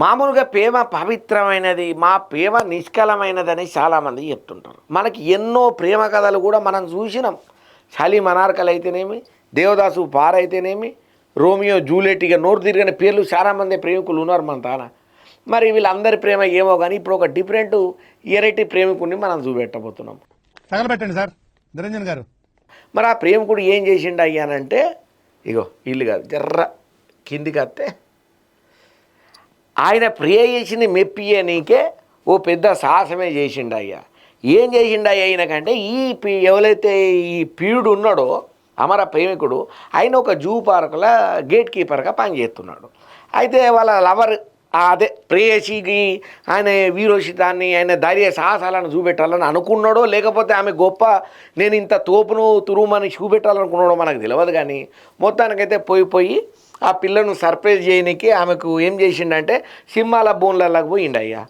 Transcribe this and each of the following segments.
మామూలుగా ప్రేమ పవిత్రమైనది మా ప్రేమ నిష్కలమైనదని చాలామంది చెప్తుంటారు. మనకి ఎన్నో ప్రేమ కథలు కూడా మనం చూసినాం. చలి మనార్కలు అయితేనేమి దేవదాసు పార్ అయితేనేమి రోమియో జూలియట్ ఇక నోరు తిరిగిన పేర్లు చాలామంది ప్రేమికులు ఉన్నారు మన తాన. మరి వీళ్ళందరి ప్రేమ ఏమో కానీ ఇప్పుడు ఒక డిఫరెంట్ ఎరైటీ ప్రేమికుడిని మనం చూపెట్టబోతున్నాం. తగలబెట్టండి సార్ నిరంజన్ గారు. మరి ఆ ప్రేమికుడు ఏం చేసిండు అయ్యానంటే ఇగో ఇల్లు కాదు జర్ర కిందికి వస్తే ఆయన ప్రేయసిని మెప్పియనీకే ఓ పెద్ద సాహసమే చేసిండు అయ్యా ఏం చేసిండు అయ్యా ఈయనకంటే ఈ పీ- ఎవరైతే ఈ పీయుడు ఉన్నాడో అమర ప్రేమికుడు ఆయన ఒక జూ పార్కుల గేట్ కీపర్గా పనిచేస్తున్నాడు. అయితే వాళ్ళ లవర్ అదే ప్రేయసికి ఆయన వీరోషితాన్ని ఆయన ధైర్య సాహసాలను చూపెట్టాలని అనుకున్నాడో లేకపోతే ఆమె గొప్ప నేను ఇంత తోపును తురుమని చూపెట్టాలనుకున్నాడో మనకు తెలియదు కానీ మొత్తానికైతే పోయి పోయి ఆ పిల్లను సర్ప్రైజ్ చేయడానికి ఆమెకు ఏం చేసిండంటే సింహాల బోన్లలోకి పోయిండు అయ్యా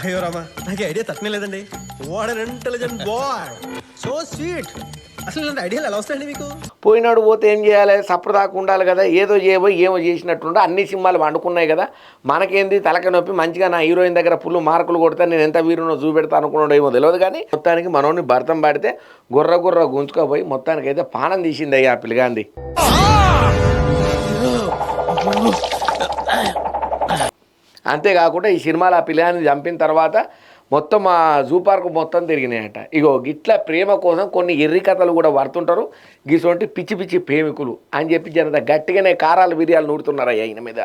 అయ్యో రామా నాకు idea what an intelligent boy so sweet అసలు ఐడియాలు ఎలా వస్తాయండి మీకు? పోయినాడు పోతే ఏం చేయాలి? సప్రదాకా ఉండాలి కదా. ఏదో చేయబోయి ఏమో చేసినట్టుండే. అన్ని సినిమాలు వండుకున్నాయి కదా. మనకేంది? తలక నొప్పి మంచిగా నా హీరోయిన్ దగ్గర ఫుల్ మార్కులు కొడితే నేను ఎంత వీరునో చూపెడతా అనుకున్నాడో ఏమో తెలియదు కానీ మొత్తానికి మనోని భర్తం పాడితే గుర్ర గుర్ర గుంజుకోపోయి మొత్తానికి అయితే పానం తీసింది అయ్యా ఆ పిల్లగాంది. అంతేకాకుండా ఈ సినిమాలో ఆ పిల్లాన్ని చంపిన తర్వాత మొత్తం ఆ జూ పార్క్ మొత్తం తిరిగినాయట. ఇగో గిట్ల ప్రేమ కోసం కొన్ని ఎర్రి కథలు కూడా పడుతుంటారు గిసొంటి పిచ్చి పిచ్చి ప్రేమికులు అని చెప్పి జనత గట్టిగానే కారాలు బిర్యాలు నూరుతున్నారు అయ్యా ఈయన మీద.